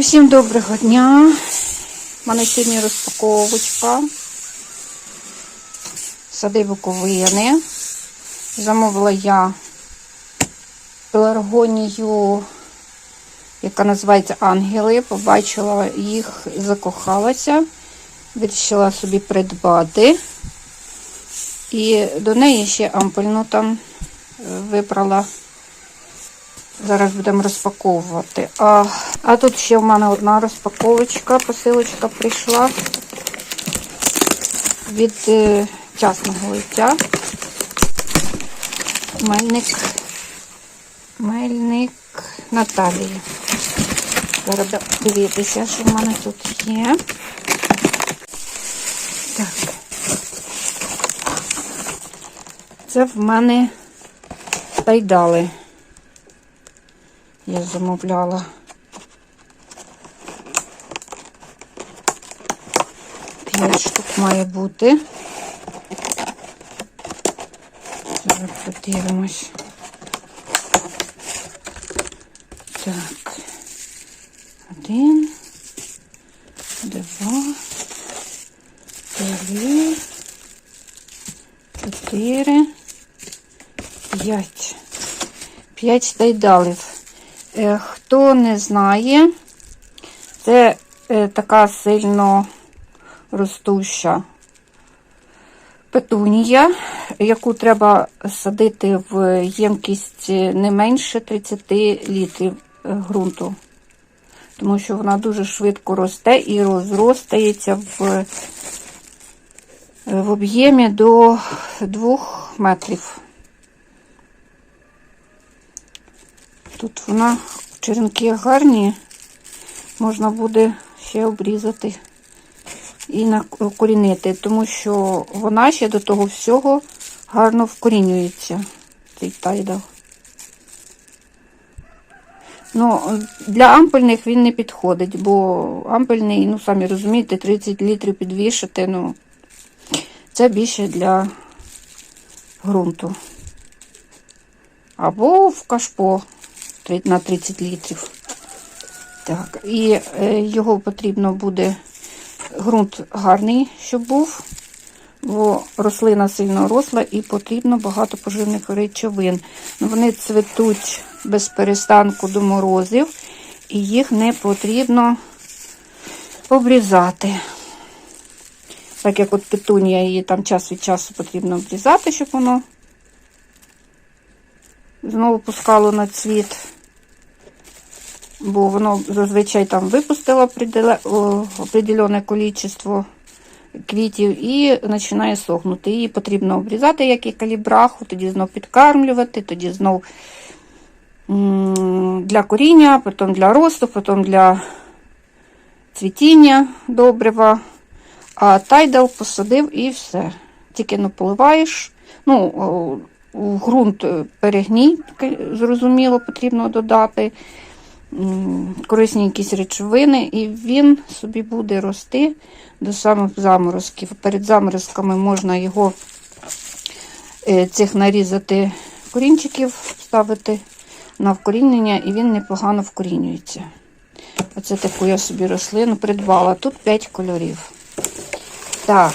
Усім доброго дня. У мене сьогодні розпаковочка. Сади Буковини. Замовила я пеларгонію, яка називається Ангели. Побачила їх, закохалася. Вирішила собі придбати. І до неї ще ампельну там е, вибрала. Зараз будемо розпаковувати. А, а тут ще в мене одна розпаковочка, посилочка прийшла від е, частного лиця. Мельник, мельник Наталії. Зараз дивитися, що в мене тут є. Так. Це в мене тайдали. Я замовляла. П'ять штук має бути. Зараз подивимось. Так. Один, два, три, чотири, п'ять. П'ять тайдалів. Е, Хто не знає, це е, така сильно ростуща петунія, яку треба садити в ємкість не менше 30 літрів е, ґрунту. Тому що вона дуже швидко росте і розростається в, в об'ємі до 2 метрів. Тут вона черенки гарні, можна буде ще обрізати і накорінити, тому що вона ще до того всього гарно вкорінюється, цей тайдал. Ну, для ампельних він не підходить, бо ампельний, ну, самі розумієте, 30 літрів підвішати, ну, це більше для ґрунту. Або в кашпо на 30 літрів. Так, і е, його потрібно буде ґрунт гарний, щоб був, бо рослина сильно росла і потрібно багато поживних речовин. Ну, Вони цвітуть без перестанку до морозів, і їх не потрібно обрізати. Так як от петунія, її там час від часу потрібно обрізати, щоб воно знову пускало на цвіт бо воно зазвичай там випустило определене кількість квітів і починає сохнути. Її потрібно обрізати, як і калібраху, тоді знов підкармлювати, тоді знов для коріння, потім для росту, потім для цвітіння добрива. А тайдал посадив і все. Тільки ну, поливаєш. Ну, у ґрунт перегній, зрозуміло, потрібно додати корисні якісь речовини, і він собі буде рости до самих заморозків. Перед заморозками можна його е, цих нарізати корінчиків, ставити на вкорінення, і він непогано вкорінюється. Оце таку я собі рослину придбала. Тут 5 кольорів. Так,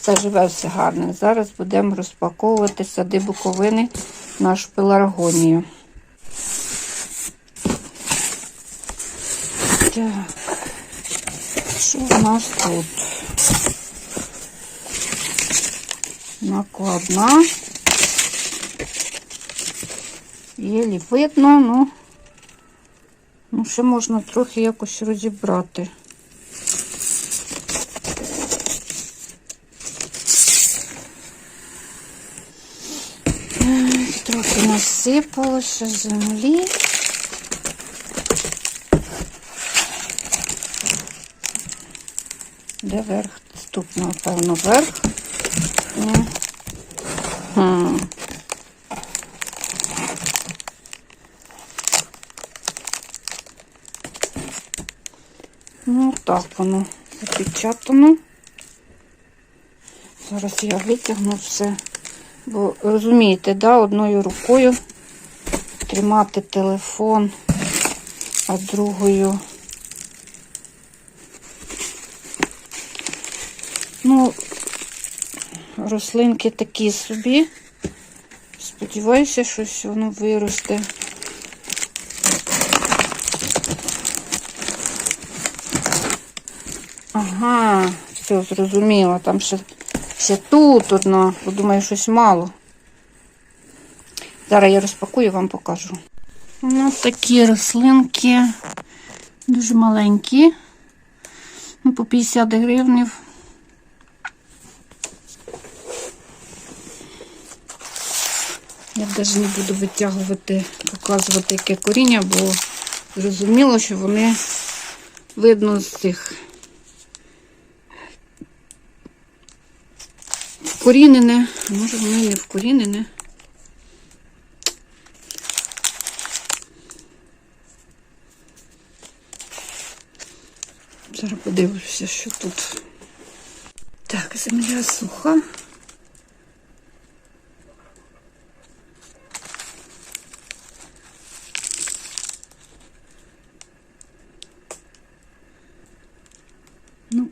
це живе все гарне. Зараз будемо розпаковувати сади буковини нашу пеларгонію. Що у нас тут? Накладна. Єлі видно, ну, ну, ще можна трохи якось розібрати. Трохи насипалося землі. Де верх? Тут, напевно, верх. Хм. Ну, так воно запечатано. Зараз я витягну все. Бо розумієте, да, одною рукою тримати телефон, а другою Ну, рослинки такі собі. Сподіваюся, щось воно виросте. Ага, все, зрозуміло. Там ще, ще тут одна. Бо думаю, щось мало. Зараз я розпакую, вам покажу. Ну, такі рослинки дуже маленькі. Ну, по 50 гривнів. Я навіть не буду витягувати, показувати, яке коріння, бо зрозуміло, що вони видно з цих вкорінене. Може, воно і не вкорінене. Зараз подивлюся, що тут. Так, земля суха.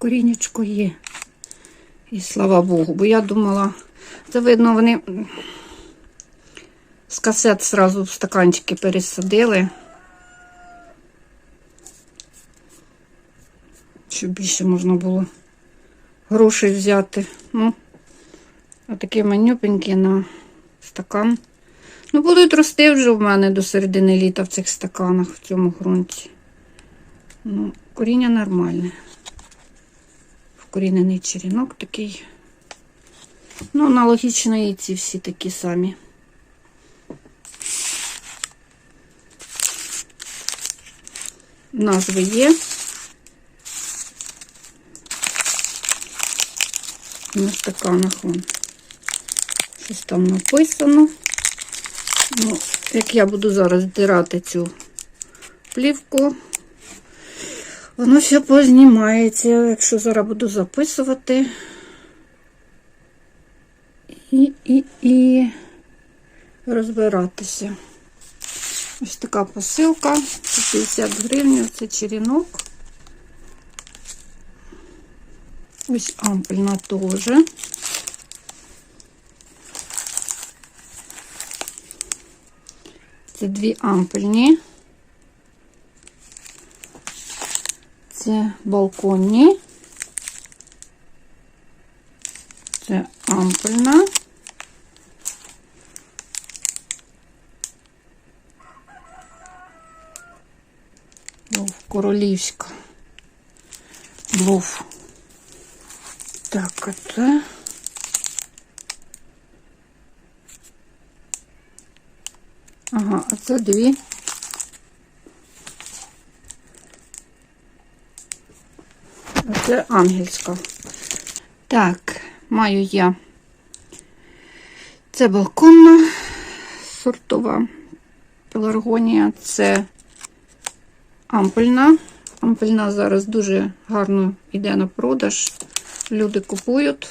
Корінечко є. І слава Богу, бо я думала, це видно, вони з касет зразу в стаканчики пересадили. Щоб більше можна було грошей взяти. Ну, отакі манюпенькі на стакан. Ну, будуть рости вже в мене до середини літа в цих стаканах, в цьому ґрунті. Ну, коріння нормальне. Вкорінений черенок такий. Ну, аналогічно і ці всі такі самі. Назви є. На стаканах вон. Щось там написано. Ну, як я буду зараз здирати цю плівку, воно все познімається. Якщо зараз буду записувати. І, і, і розбиратися. Ось така посилка. 50 гривень, це черенок. Ось ампельна теж. Це дві ампельні. Це балконні. Це ампельна. Був королівська. Був. Так, а це. Ага, а це дві. Це ангельська. Так, маю я. Це балконна сортова пеларгонія, це ампельна. Ампельна зараз дуже гарно йде на продаж. Люди купують.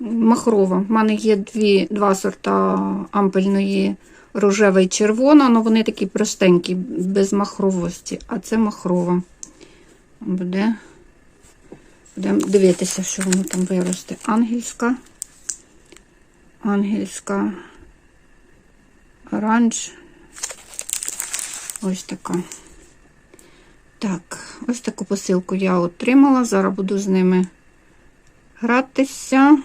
Махрова. У мене є дві, два сорта ампельної рожева і червона, але вони такі простенькі, без махровості. А це махрова. Буде. Будемо дивитися, що воно там виросте. Ангельська. Ангельська. Оранж. Ось така. Так, ось таку посилку я отримала. Зараз буду з ними гратися.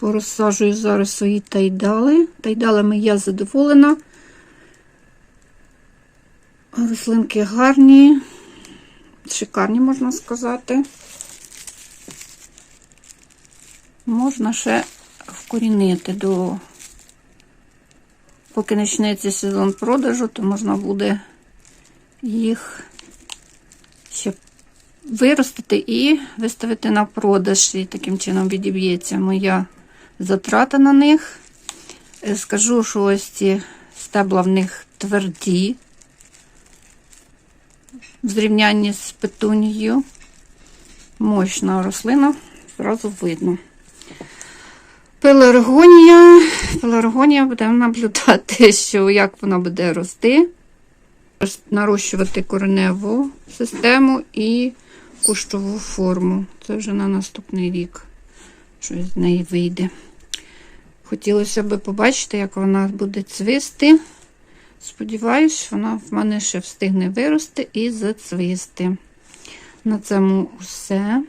Порозсаджую зараз свої тайдали. Тайдалами я задоволена. Рослинки гарні, шикарні, можна сказати. Можна ще вкорінити до, поки почнеться сезон продажу, то можна буде їх ще виростити і виставити на продаж. І таким чином відіб'ється моя затрата на них. Е, Скажу, що ось ці стебла в них тверді, в зрівнянні з петунією. Мощна рослина, зразу видно. Пеларгонія. Пеларгонія будемо наблюдати, що як вона буде рости, нарощувати кореневу систему і кущову форму. Це вже на наступний рік щось з неї вийде. Хотілося б побачити, як вона буде цвісти. Сподіваюсь, вона в мене ще встигне вирости і зацвісти. На цьому все.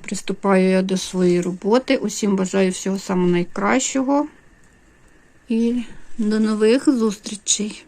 Приступаю я до своєї роботи. Усім бажаю всього самого найкращого. І до нових зустрічей!